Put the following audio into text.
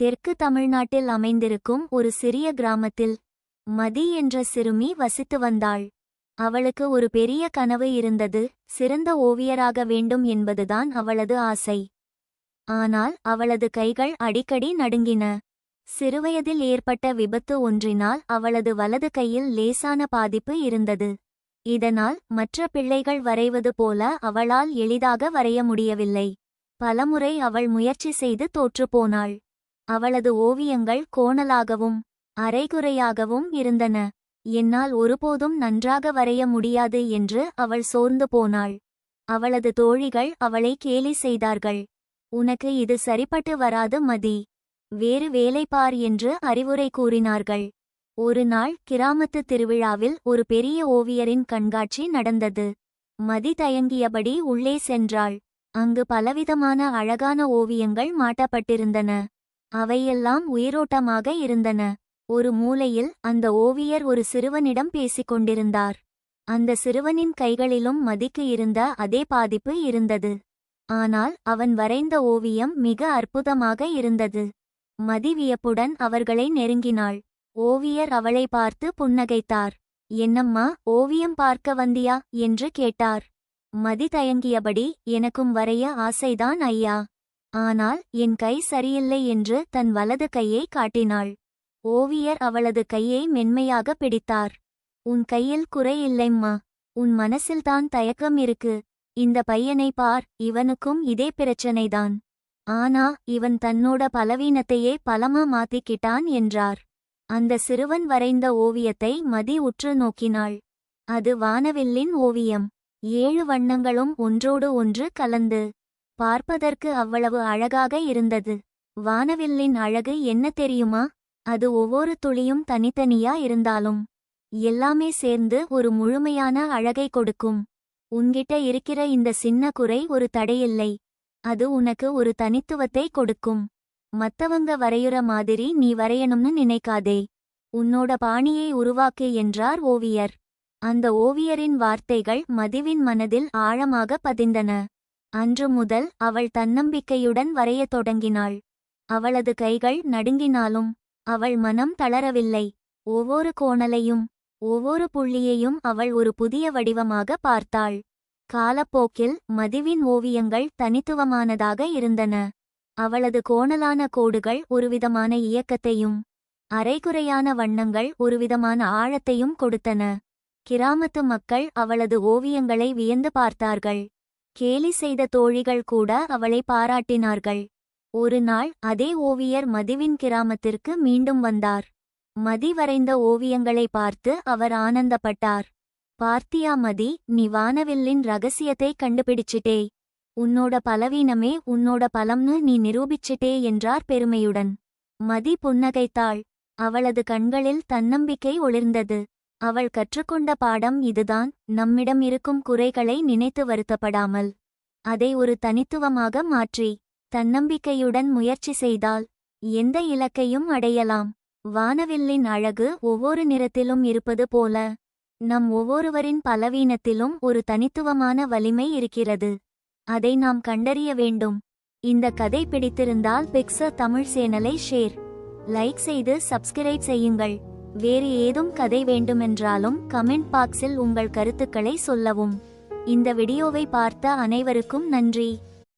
தெற்கு தமிழ்நாட்டில் அமைந்திருக்கும் ஒரு சிறிய கிராமத்தில் மதி என்ற சிறுமி வசித்து வந்தாள். அவளுக்கு ஒரு பெரிய கனவு இருந்தது. சிறந்த ஓவியராக வேண்டும் என்பதுதான் அவளது ஆசை. ஆனால் அவளது கைகள் அடிக்கடி நடுங்கின. சிறுவயதில் ஏற்பட்ட விபத்து ஒன்றினால் அவளது வலது கையில் லேசான பாதிப்பு இருந்தது. இதனால் மற்ற பிள்ளைகள் வரைவது போல அவளால் எளிதாக வரைய முடியவில்லை. பலமுறை அவள் முயற்சி செய்து தோற்றுப்போனாள் அவளது ஓவியங்கள் கோணலாகவும் அரைகுறையாகவும் இருந்தன. என்னால் ஒருபோதும் நன்றாக வரைய முடியாது என்று அவள் சோர்ந்து போனாள். அவளது தோழிகள் அவளை கேலி செய்தார்கள். உனக்கு இது சரிப்பட்டு வராது மதி. வேறு வேலை பார் என்று அறிவுரை கூறினார்கள். ஒரு நாள் கிராமத்து திருவிழாவில் ஒரு பெரிய ஓவியரின் கண்காட்சி நடந்தது. மதி தயங்கியபடி உள்ளே சென்றாள். அங்கு பலவிதமான அழகான ஓவியங்கள் மாட்டப்பட்டிருந்தன. அவையெல்லாம் உயிரோட்டமாக இருந்தன. ஒரு மூலையில் அந்த ஓவியர் ஒரு சிறுவனிடம் பேசிக் கொண்டிருந்தார். அந்த சிறுவனின் கைகளிலும் மதிக்கு இருந்த அதே பாதிப்பு இருந்தது. ஆனால் அவன் வரைந்த ஓவியம் மிக அற்புதமாக இருந்தது. மதி வியப்புடன் அவர்களை நெருங்கினாள். ஓவியர் அவளை பார்த்து புன்னகைத்தார். என்னம்மா ஓவியம் பார்க்க வந்தியா? என்று கேட்டார். மதி தயங்கியபடி எனக்கும் வரைய ஆசைதான் ஐயா. ஆனால் என் கை சரியில்லை என்று தன் வலது கையை காட்டினாள். ஓவியர் அவளது கையை மென்மையாக பிடித்தார். உன் கையில் குறை இல்லைம்மா உன் மனசில்தான் தயக்கம் இருக்கு. இந்த பையனை பார் இவனுக்கும் இதே பிரச்சனைதான். ஆனா இவன் தன்னோட பலவீனத்தையே பலமா மாத்திக்கிட்டான் என்றார். அந்த சிறுவன் வரைந்த ஓவியத்தை மதி உற்று நோக்கினாள். அது வானவில்லின் ஓவியம். ஏழு வண்ணங்களும் ஒன்றோடு ஒன்று கலந்து. பார்ப்பதற்கு அவ்வளவு அழகாக இருந்தது. வானவில்லின் அழகு என்ன தெரியுமா? அது ஒவ்வொரு துளியும் தனித்தனியா இருந்தாலும் எல்லாமே சேர்ந்து ஒரு முழுமையான அழகை கொடுக்கும். உன்கிட்ட இருக்கிற இந்த சின்ன குறை ஒரு தடையில்லை. அது உனக்கு ஒரு தனித்துவத்தை கொடுக்கும். மத்தவங்க வரையுற மாதிரி நீ வரையணும்னு நினைக்காதே. உன்னோட பாணியை உருவாக்கு என்றார் ஓவியர். அந்த ஓவியரின் வார்த்தைகள் மதிவின் மனதில் ஆழமாக பதிந்தன. அன்று முதல் அவள் தன்னம்பிக்கையுடன் வரையத் தொடங்கினாள். அவளது கைகள் நடுங்கினாலும் அவள் மனம் தளரவில்லை. ஒவ்வொரு கோணலையும் ஒவ்வொரு புள்ளியையும் அவள் ஒரு புதிய வடிவமாக பார்த்தாள். காலப்போக்கில் மதிவின் ஓவியங்கள் தனித்துவமானதாக இருந்தன. அவளது கோணலான கோடுகள் ஒருவிதமான இயக்கத்தையும் அரைகுறையான வண்ணங்கள் ஒருவிதமான ஆழத்தையும் கொடுத்தன. கிராமத்து மக்கள் அவளது ஓவியங்களை வியந்து பார்த்தார்கள். கேலி செய்த தோழிகள் கூட அவளை பாராட்டினார்கள். ஒரு நாள் அதே ஓவியர் மதிவின் கிராமத்திற்கு மீண்டும் வந்தார். மதி வரைந்த ஓவியங்களை பார்த்து அவர் ஆனந்தப்பட்டார். பார்த்தியா மதி நீ வானவில்லின் ரகசியத்தை கண்டுபிடிச்சிட்டே. உன்னோட பலவீனமே உன்னோட பலம்னு நீ நிரூபிச்சிட்டே என்றார் பெருமையுடன். மதி புன்னகைத்தாள். அவளது கண்களில் தன்னம்பிக்கை ஒளிர்ந்தது. அவள் கற்றுக்கொண்ட பாடம் இதுதான். நம்மிடம் இருக்கும் குறைகளை நினைத்து வருத்தப்படாமல் அதை ஒரு தனித்துவமாக மாற்றி தன்னம்பிக்கையுடன் முயற்சி செய்தால் எந்த இலக்கையும் அடையலாம். வானவில்லின் அழகு ஒவ்வொரு நிறத்திலும் இருப்பது போல நம் ஒவ்வொருவரின் பலவீனத்திலும் ஒரு தனித்துவமான வலிமை இருக்கிறது. அதை நாம் கண்டறிய வேண்டும். இந்த கதை பிடித்திருந்தால் பிக்சர் தமிழ் சேனலை ஷேர் லைக் செய்து சப்ஸ்கிரைப் செய்யுங்கள். வேறு ஏதும் கதை வேண்டுமென்றாலும் கமெண்ட் பாக்ஸில் உங்கள் கருத்துக்களை சொல்லவும். இந்த வீடியோவை பார்த்த அனைவருக்கும் நன்றி.